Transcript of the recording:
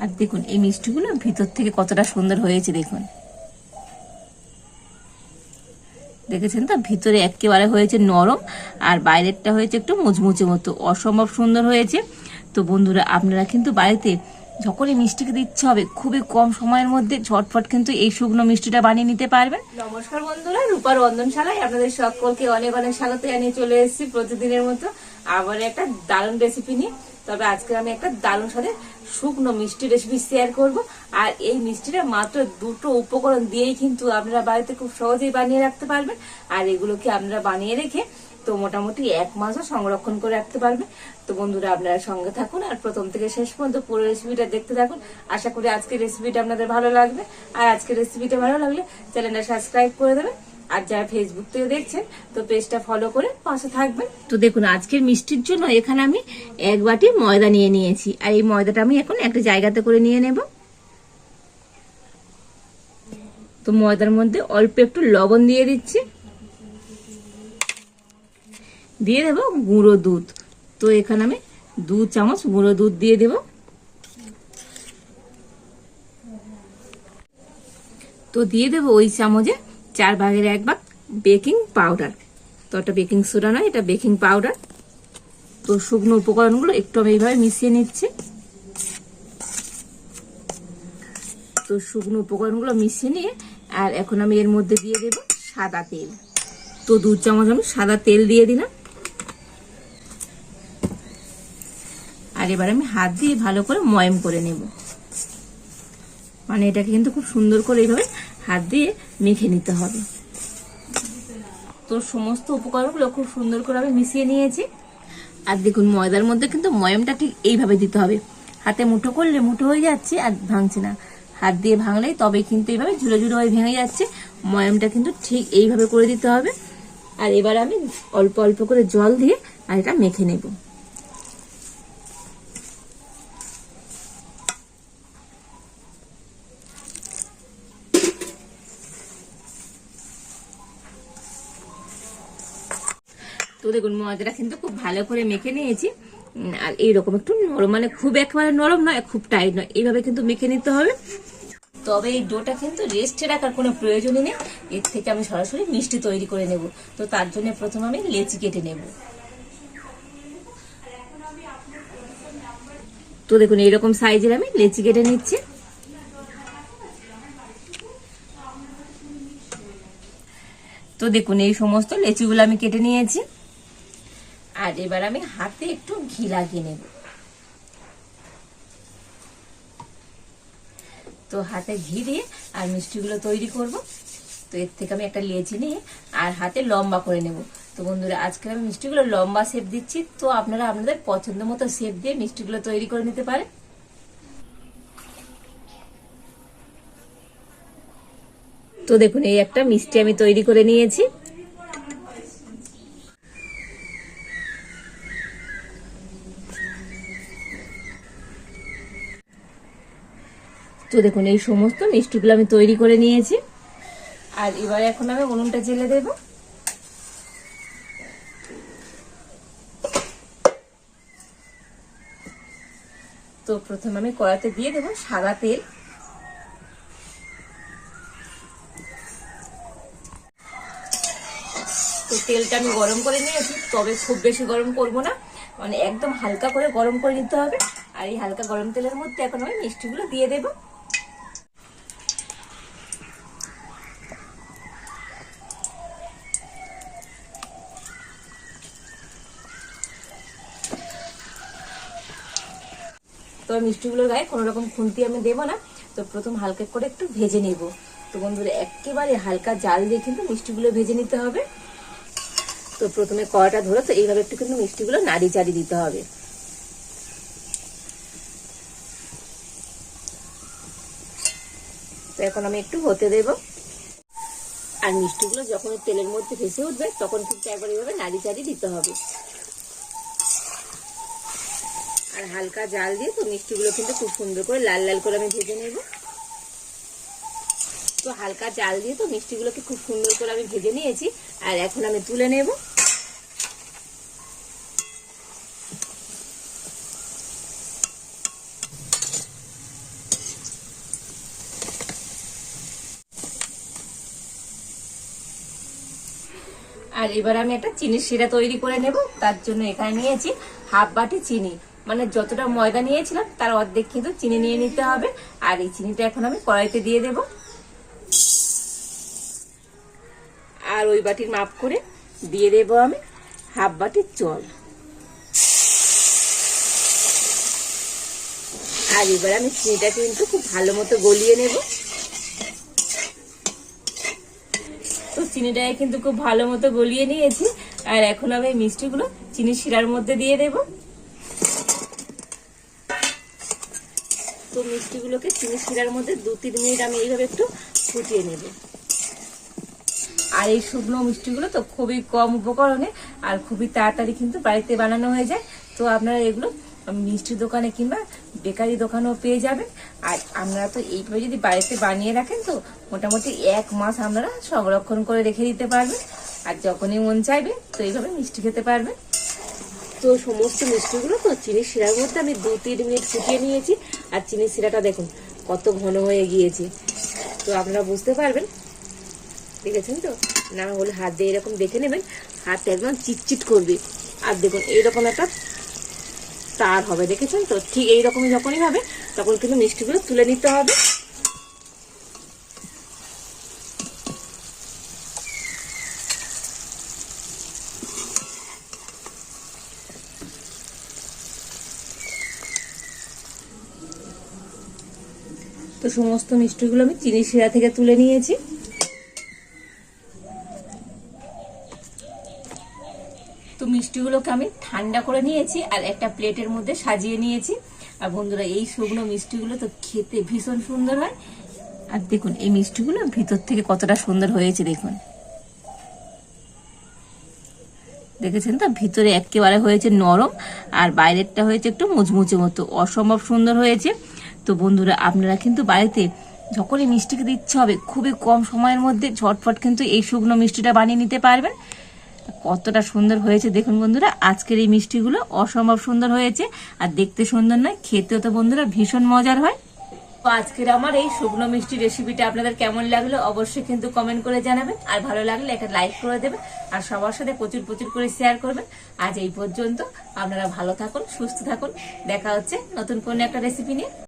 আর দেখুন, এই মিষ্টিগুলো ভিতর থেকে কতটা সুন্দর হয়েছে, দেখুন। দেখেছেন তো? ভিতরে একেবারে হয়েছে নরম, আর বাইরেরটা হয়েছে একটু মুচমুচে মতো। অসম্ভব সুন্দর হয়েছে। তো বন্ধুরা, আপনারা কিন্তু বাড়িতে যখনই মিষ্টি খেতে ইচ্ছে হবে, খুবই কম সময়ের মধ্যে ঝটফট কিন্তু এই শুকনো মিষ্টিটা বানিয়ে নিতে পারবেন। নমস্কার বন্ধুরা রূপার রন্ধনশালায় আপনাদের সকলকে অনেক অনেক স্বাগত জানিয়ে চলে এসেছি প্রতিদিনের মতো। আবার একটা দারুণ রেসিপি নিয়ে। তবে আজকে আমি একটা দারুণ সাথে শুকনো মিষ্টি রেসিপি শেয়ার করব। আর এই মিষ্টিটা মাত্র দুটো উপকরণ দিয়েই কিন্তু আপনারা বাড়িতে খুব সহজেই বানিয়ে রাখতে পারবেন। আর এগুলোকে আপনারা বানিয়ে রেখে তো মোটামুটি এক মাসও সংরক্ষণ করে রাখতে পারবে তো বন্ধুরা, আপনারা সঙ্গে থাকুন আর প্রথম থেকে শেষ পর্যন্ত পুরো রেসিপিটা দেখতে থাকুন। আশা করি আজকের রেসিপিটা আপনাদের ভালো লাগবে। আর আজকের রেসিপিটা ভালো লাগলে চ্যানেলটা সাবস্ক্রাইব করে দেবেন। আর যারা ফেসবুক থেকে দেখছেন, তো পেজটা ফলো করে পাশে থাকবেন। তো দেখুন, আজকের মিষ্টির জন্য এখানে আমি এক বাটি ময়দা নিয়ে নিয়েছি। আর এই ময়দাটা আমি এখন একটা জায়গাতে করে নিয়ে নেব। তো ময়দার মধ্যে অল্প একটু লবণ দিয়ে দিচ্ছি। দিয়ে দেব গুঁড়ো দুধ। তো এখানে আমি দু চামচ গুঁড়ো দুধ দিয়ে দেব। তো দিয়ে দেব ওই চামচে চার ভাগের এক ভাগ বেকিং পাউডার। তো এটা বেকিং সোডা নয়, এটা বেকিং পাউডার। তো শুকনো উপকরণগুলো একটু আমি এইভাবে মিশিয়ে নিচ্ছি। তো শুকনো উপকরণগুলো মিশিয়ে নিয়ে, আর এখন আমি এর মধ্যে দিয়ে দেব সাদা তেল। তো দু চামচ আমি সাদা তেল দিয়ে দিলাম। আর এবার আমি হাত দিয়ে ভালো করে ময়ম করে নেব। মানে এটাকে কিন্তু খুব সুন্দর করে এইভাবে হাত দিয়ে মেখে নিতে হবে। তো সমস্ত উপকরণগুলো খুব সুন্দর করে আমি মিশিয়ে নিয়েছি। আর দেখুন, ময়দার মধ্যে কিন্তু ময়মটা ঠিক এইভাবে দিতে হবে। হাতে মুঠো করলে মুঠো হয়ে যাচ্ছে আর ভাঙছে না। হাত দিয়ে ভাঙলেই তবে কিন্তু এইভাবে ঝুড়ো ঝুলো হয়ে ভেঙে যাচ্ছে। ময়মটা কিন্তু ঠিক এইভাবে করে দিতে হবে। আর এবার আমি অল্প অল্প করে জল দিয়ে আর এটা মেখে নেব। তো দেখুন, ময়দাটা কিন্তু খুব ভালো করে মেখে নিয়েছি। আর এইরকম একটু নরম মানে খুব একেবারে নরম নয়, খুব টাইট নয়। এইভাবে কিন্তু মেখে নিতে হবে। তবে এই ডোটা কিন্তু রেস্টে রাখার কোনো প্রয়োজনই নেই। এর থেকে আমি সরাসরি মিষ্টি তৈরি করে নেব। তো তার জন্য প্রথমে আমি লেচি কেটে নেব। তো দেখুন, এইরকম সাইজের আমি লেচি কেটে নিচ্ছি। তো দেখুন, এই সমস্ত লেচিগুলো আমি কেটে নিয়েছি। আর এবার আমি হাতে একটু ঘি লাগিয়ে নেব। তো হাতে ঘি দিয়ে আর মিষ্টিগুলো তৈরি করব। তো এর থেকে আমি একটা লেচি নিয়ে আর হাতে লম্বা করে নেব। তো বন্ধুরা, আজকে আমি মিষ্টিগুলো লম্বা শেপ দিচ্ছি। তো আপনারা আপনাদের পছন্দ মতো শেপ দিয়ে মিষ্টিগুলো তৈরি করে নিতে পারেন। তো দেখুন, এই একটা মিষ্টি আমি তৈরি করে নিয়েছি। তো দেখুন, এই সমস্ত মিষ্টিগুলো আমি তৈরি করে নিয়েছি। আর এবার এখন আমি উনুনটা জেলে দেব। তো প্রথমে আমি কড়াতে দিয়ে দেবো সাদা তেল। তো তেলটা আমি গরম করে নিয়েছি, তবে খুব বেশি গরম করব না। মানে একদম হালকা করে গরম করে নিতে হবে। আর এই হালকা গরম তেলের মধ্যে এখন আমি মিষ্টিগুলো দিয়ে দেব। তো মিষ্টিগুলোর গায়ে কোনো রকম খুন্তি আমি দেবো না। তো প্রথম হালকা করে একটু ভেজে নেব। তো বন্ধুরা, একেবারে হালকা জাল দিয়ে কিন্তু মিষ্টিগুলো ভেজে নিতে হবে। তো প্রথমে কড়াটা ধরে তো এইভাবে একটু কিন্তু মিষ্টিগুলো নাড়ি চাড়ি দিতে হবে। তো এখন আমি একটু হতে দেব। আর মিষ্টিগুলো যখন তেলের মধ্যে ভেসে উঠবে, তখন কিন্তু একবার এইভাবে নাড়ি চাড়ি দিতে হবে। হালকা জাল দিয়ে তো মিষ্টিগুলো কিন্তু খুব সুন্দর করে লাল লাল করে আমি ভেজে নেব। তো হালকা জাল দিয়ে তো মিষ্টিগুলোকে খুব সুন্দর করে আমি ভেজে নিয়েছি, আর এখন আমি তুলে নেব। আর এবার আমি একটা চিনির সিরা তৈরি করে নেব, তার জন্য এখানে নিয়েছি হাফ বাটি চিনি। মানে যতটা ময়দা নিয়েছিলাম, তার অর্ধেক কিন্তু চিনি নিয়ে নিতে হবে। আর এই চিনিটা এখন আমি কড়াইতে দিয়ে দেব। আর ওই বাটির মাপ করে দিয়ে দেব আমি হাফ বাটির জল। আর এবার আমি চিনিটা কিন্তু খুব ভালো মতো গলিয়ে নেব। তো চিনিটাকে কিন্তু খুব ভালো মতো গলিয়ে নিয়েছি। আর এখন আমি মিষ্টিগুলো চিনি শিরার মধ্যে দিয়ে দেব। তো মিষ্টিগুলোকে চিনি শিরার মধ্যে দু তিন মিনিট আমি এইভাবে একটু ফুটিয়ে নেব। আর এই শুকনো মিষ্টিগুলো তো খুবই কম উপকরণে আর খুবই তাড়াতাড়ি কিন্তু বাড়িতে বানানো হয়ে যায়। তো আপনারা এগুলো মিষ্টির দোকানে কিংবা বেকারি দোকানেও পেয়ে যাবেন। আর আপনারা তো এইভাবে যদি বাড়িতে বানিয়ে রাখেন তো মোটামুটি এক মাস আপনারা সংরক্ষণ করে রেখে দিতে পারবেন। আর যখনই মন চাইবে তো এইভাবে মিষ্টি খেতে পারবেন। তো সমস্ত মিষ্টিগুলো তো চিনি শিরার মধ্যে আমি দু তিন মিনিট ফুটিয়ে নিয়েছি। আর চিনি শিরাটা দেখুন, কত ঘন হয়ে গিয়েছে। তো আপনারা বুঝতে পারবেন, দেখেছেন তো? না হলে হাত দিয়ে এরকম দেখে নেবেন, হাত একদম চিটচিট করবে। আর দেখুন, এইরকম একটা তার হবে, দেখেছেন তো? ঠিক এইরকমই যখনই হবে, তখন কিন্তু মিষ্টিগুলো তুলে নিতে হবে। সমস্ত মিষ্টিগুলো আমি চিনি শিরা থেকে তুলে নিয়েছি। তো মিষ্টিগুলোকে আমি ঠান্ডা করে নিয়েছি আর একটা প্লেটের মধ্যে সাজিয়ে নিয়েছি। আর বন্ধুরা, এই শুকনো মিষ্টিগুলো তো খেতে ভীষণ সুন্দর হয়। আর দেখুন, এই মিষ্টিগুলো ভিতর থেকে কতটা সুন্দর হয়েছে, দেখুন। দেখেছেন তো? ভিতরে একেবারে হয়েছে নরম আর বাইরেরটা হয়েছে একটু মুচমুচে মতো। অসম্ভব সুন্দর হয়েছে। তো বন্ধুরা, আপনারা কিন্তু বাড়িতে যখনই মিষ্টি খেতে ইচ্ছা হবে, খুবই কম সময়ের মধ্যে ঝটফট কিন্তু এই শুকনো মিষ্টিটা বানিয়ে নিতে পারবেন। কতটা সুন্দর হয়েছে, দেখুন বন্ধুরা, আজকের এই মিষ্টিগুলো অসম্ভব সুন্দর হয়েছে, আর দেখতে সুন্দর নয়, খেতেও তো বন্ধুরা ভীষণ মজার হয়। তো আজকের আমার এই শুকনো মিষ্টি রেসিপিটা আপনাদের কেমন লাগল অবশ্যই কিন্তু কমেন্ট করে জানাবেন, আর ভালো লাগলে একটা লাইক করে দেবেন, আর সবার সাথে প্রচুর প্রচুর করে শেয়ার করবেন। আজ এই পর্যন্ত আপনারা ভালো থাকুন, সুস্থ থাকুন, দেখা হচ্ছে নতুন কোনো একটা রেসিপি নিয়ে।